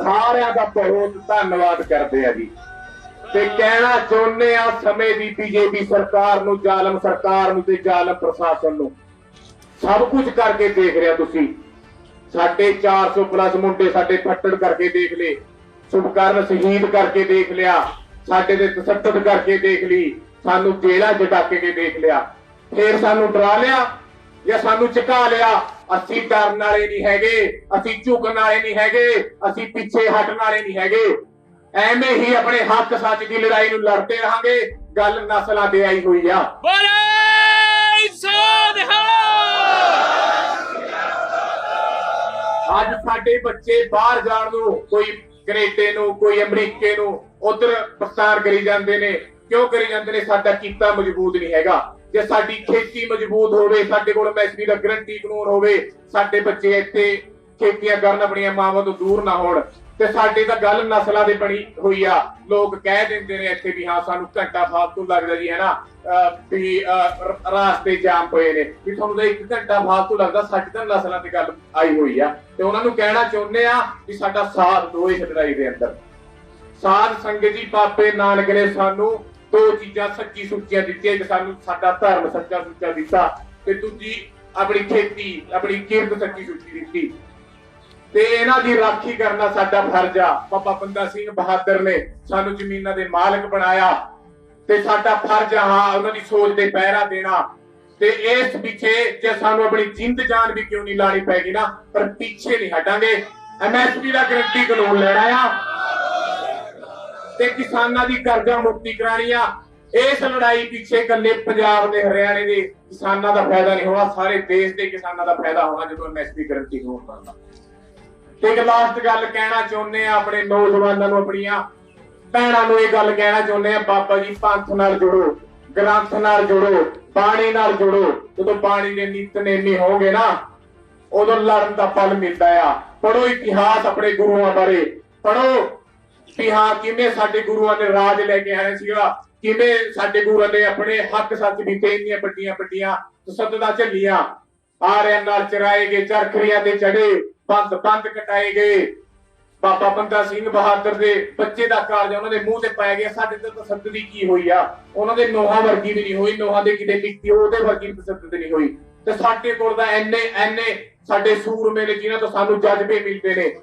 ਸਾਰਿਆਂ ਦਾ ਬਹੁਤ ਧੰਨਵਾਦ ਕਰਦੇ ਆ ਜੀ। ਤੇ ਕਹਿਣਾ ਚਾਹੁੰਦੇ ਆ ਸਮੇਂ ਦੀ ਬੀਜੇਪੀ ਸਰਕਾਰ ਨੂੰ, ਜ਼ਾਲਮ ਸਰਕਾਰ ਨੂੰ ਤੇ ਜ਼ਾਲਮ ਪ੍ਰਸ਼ਾਸਨ ਨੂੰ। ਸਭ ਕੁਝ ਕਰਕੇ ਦੇਖ ਰਿਹਾ ਤੁਸੀਂ। ਸਾਡੇ 400 ਪਲੱਸ ਮੁੰਡੇ ਸਾਡੇ ਫੱਟੜ ਕਰਕੇ ਦੇਖ ਲਏ। ਸੁਭਕਰਨ ਸ਼ਹੀਦ ਕਰਕੇ ਦੇਖ ਲਿਆ। ਸਾਡੇ ਤੇ ਤਸੱਦਦ ਕਰਕੇ ਦੇਖ ਲਈ। ਸਾਨੂੰ ਜੇਲ੍ਹਾਂ 'ਚ ਡੱਕ ਕੇ ਦੇਖ ਲਿਆ। ਫੇਰ ਸਾਨੂੰ ਡਰਾ ਲਿਆ ਜਾਂ ਸਾਨੂੰ ਝੁਕਾ ਲਿਆ? ਅਸੀਂ ਡਰਨ ਵਾਲੇ ਨਹੀਂ ਹੈਗੇ। ਅਸੀਂ ਝੁਕਣ ਵਾਲੇ ਨਹੀਂ ਹੈਗੇ। ਅਸੀਂ ਪਿੱਛੇ ਹਟਣ ਵਾਲੇ ਨਹੀਂ ਹੈਗੇ। ਐਵੇਂ ਹੀ ਆਪਣੇ ਹੱਕ ਸੱਚ ਦੀ ਲੜਾਈ ਨੂੰ ਲੜਦੇ ਰਹਾਂਗੇ ਗੱਲ ਨਸਲਾਂ ਤੇ ਆਈ ਹੋਈ ਆ। ਅੱਜ ਸਾਡੇ ਬੱਚੇ ਬਾਹਰ ਜਾਣ ਨੂੰ ਕੋਈ ਕੈਨੇਡਾ ਨੂੰ ਕੋਈ ਅਮਰੀਕੇ ਨੂੰ ਉਧਰ ਪ੍ਰਸਾਰ ਕਰੀ ਜਾਂਦੇ ਨੇ। ਕਿਉਂ ਕਰੀ ਜਾਂਦੇ ਨੇ? ਸਾਡਾ ਕੀਤਾ ਮਜ਼ਬੂਤ ਨਹੀਂ ਹੈਗਾ। ਜੇ ਸਾਡੀ ਖੇਤੀ ਮਜ਼ਬੂਤ ਹੋਵੇ ਸਾਡੇ ਕੋਲ ਮੈਸਰੀ ਦਾ ਗਰੰਟੀ ਕਾਨੂੰਨ ਹੋਵੇ ਸਾਡੇ ਬੱਚੇ ਇੱਥੇ ਖੇਤੀਆਂ ਕਰਨ ਆਪਣੀਆਂ ਮਾਵਾਂ ਤੋਂ ਦੂਰ ਨਾ ਹੋਣ। ਤੇ ਸਾਡੀ ਤਾਂ ਗੱਲ ਨਸਲਾਂ ਦੀ ਬਣੀ ਹੋਈ ਆ। ਲੋਕ ਕਹਿ ਦਿੰਦੇ ਨੇ ਇੱਥੇ ਵੀ, ਹਾਂ, ਸਾਨੂੰ ਘੰਟਾ ਫਾਲਤੂ ਲੱਗਦਾ ਜੀ ਹੈ ਨਾ ਵੀ ਰਾਸਤੇ ਜਾਮ ਪਏ ਨੇ। ਵੀ ਤੁਹਾਨੂੰ ਤਾਂ ਇੱਕ ਘੰਟਾ ਫਾਲਤੂ ਲੱਗਦਾ, ਸਾਡੀ ਤਾਂ ਨਸਲਾਂ ਤੇ ਗੱਲ ਆਈ ਹੋਈ ਆ। ਤੇ ਉਹਨਾਂ ਨੂੰ ਕਹਿਣਾ ਚਾਹੁੰਦੇ ਆ ਵੀ ਸਾਡਾ ਸਾਥ ਦਿਓ ਇਸ ਲੜਾਈ ਦੇ ਅੰਦਰ। ਸਾਧ ਸੰਗਤ ਜੀ ਪਾਪੇ ਨਾਨਕ ਨੇ ਸਾਨੂੰ ਦੋ ਚੀਜ਼ਾਂ ਸੱਚੀ ਸੁੱਚੀਆਂ ਦਿੱਤੀਆਂ। ਕਿ ਸਾਨੂੰ ਸਾਡਾ ਧਰਮ ਸੱਚਾ ਸੁੱਚਾ ਦਿੱਤਾ ਤੇ ਦੂਜੀ ਆਪਣੀ ਖੇਤੀ, ਆਪਣੀ ਕਿਰਤ ਸੱਚੀ ਸੁੱਚੀ ਦਿੱਤੀ। ਤੇ ਇਹਨਾਂ ਦੀ ਰਾਖੀ ਕਰਨਾ ਸਾਡਾ ਫਰਜ਼ ਆ। ਬਾਬਾ ਬੰਦਾ ਸਿੰਘ ਬਹਾਦਰ ਨੇ ਸਾਨੂੰ ਜ਼ਮੀਨਾਂ ਦੇ ਮਾਲਕ ਬਣਾਇਆ ਤੇ ਸਾਡਾ ਫਰਜ਼ ਆ ਉਹਨਾਂ ਦੀ ਸੋਚ ਤੇ ਪਹਿਰਾ ਦੇਣਾ। ਤੇ ਇਸ ਪਿੱਛੇ ਜੇ ਸਾਨੂੰ ਆਪਣੀ ਜਿੰਦ ਜਾਨ ਵੀ ਕਿਉਂ ਨਹੀਂ ਲਾਣੀ ਪੈਗੀ ਨਾ, ਪਰ ਪਿੱਛੇ ਨਹੀਂ ਹਟਾਂਗੇ। ਐਮਐਸਪੀ ਦਾ ਗਰੰਟੀ ਕਾਨੂੰਨ ਲੈਣਾ ਆ। ਤੇ ਕਿਸਾਨਾਂ ਦੀ ਕਰਜ਼ਾ ਮੁਕਤੀ ਕਰਾਣੀ ਆ। ਇਸ ਲੜਾਈ ਪਿੱਛੇ ਇਕੱਲੇ ਪੰਜਾਬ ਦੇ ਹਰਿਆਣੇ ਦੇ ਕਿਸਾਨਾਂ ਦਾ ਫਾਇਦਾ ਨਹੀਂ ਹੋਣਾ, ਸਾਰੇ ਦੇਸ਼ ਦੇ ਕਿਸਾਨਾਂ ਦਾ ਫਾਇਦਾ ਹੋਣਾ ਜਦੋਂ ਐਮਐਸਪੀ ਗਰੰਟੀ ਕਾਨੂੰਨ ਬਣਦਾ। ਇੱਕ ਲਾਸਟ ਗੱਲ ਕਹਿਣਾ ਚਾਹੁੰਦੇ ਆ ਆਪਣੇ ਨੌਜਵਾਨਾਂ ਨੂੰ, ਆਪਣੀਆਂ ਭੈਣਾਂ ਨੂੰ ਇਹ ਗੱਲ ਕਹਿਣਾ ਚਾਹੁੰਦੇ ਆ ਬਾਬਾ ਜੀ ਪੰਥ ਨਾਲ ਜੁੜੋ, ਗ੍ਰੰਥ ਨਾਲ ਜੁੜੋ, ਬਾਣੀ ਨਾਲ ਜੁੜੋ। ਜਦੋਂ ਬਾਣੀ ਦੇ ਨਿਤਨੇਮੀ ਹੋਗੇ ਨਾ, ਉਦੋਂ ਲੜਨ ਦਾ ਫਲ ਮਿਲਦਾ ਆ। ਪੜੋ ਇਤਿਹਾਸ ਆਪਣੇ ਗੁਰੂਆਂ ਬਾਰੇ। ਪੜੋ ਵੀ ਹਾਂ ਕਿਵੇਂ ਸਾਡੇ ਗੁਰੂਆਂ ਨੇ ਰਾਜ ਲੈ ਕੇ ਆਇਆ ਸੀਗਾ, ਕਿਵੇਂ ਸਾਡੇ ਗੁਰੂਆਂ ਨੇ ਆਪਣੇ ਹੱਕ ਸੱਚ ਬੀਤੇ ਇੰਨੀਆਂ ਵੱਡੀਆਂ ਵੱਡੀਆਂ ਤਸੱਦਦਾਂ ਝੱਲੀਆਂ। ਆਰਿਆਂ ਨਾਲ ਚਰਾਏ ਗਏ ਚਰਖਰੀਆਂ ਤੇ ਚੜੇ। ਬੰਦ ਬੰਦ ਕਟਾਏ ਗਏ। ਬਾਬਾ ਬੰਦਾ ਸਿੰਘ ਬਹਾਦਰ ਦੇ ਬੱਚੇ ਦਾ ਕਾਰਜ ਉਹਨਾਂ ਦੇ ਮੂੰਹ ਤੇ ਪਾਇਆ ਗਿਆ। ਸਾਡੇ ਤੇ ਤਸੱਦਦੀ ਕੀ ਹੋਈ ਆ? ਉਹਨਾਂ ਦੇ ਨੋਹਾਂ ਵਰਗੀ ਵੀ ਨਹੀਂ ਹੋਈ, ਨੋਹਾਂ ਦੇ ਕਿਤੇ ਮਿੱਟੀ ਉਹਦੇ ਵਰਗੀ ਵੀ ਤਸੱਦਦ ਨਹੀਂ ਹੋਈ। ਤੇ ਸਾਡੇ ਕੋਲ ਤਾਂ ਐਨੇ ਐਨੇ ਸਾਡੇ ਸੂਰਮੇ ਨੇ ਜਿਨ੍ਹਾਂ ਤੋਂ ਸਾਨੂੰ ਜਜ਼ਬੇ ਮਿਲਦੇ ਨੇ।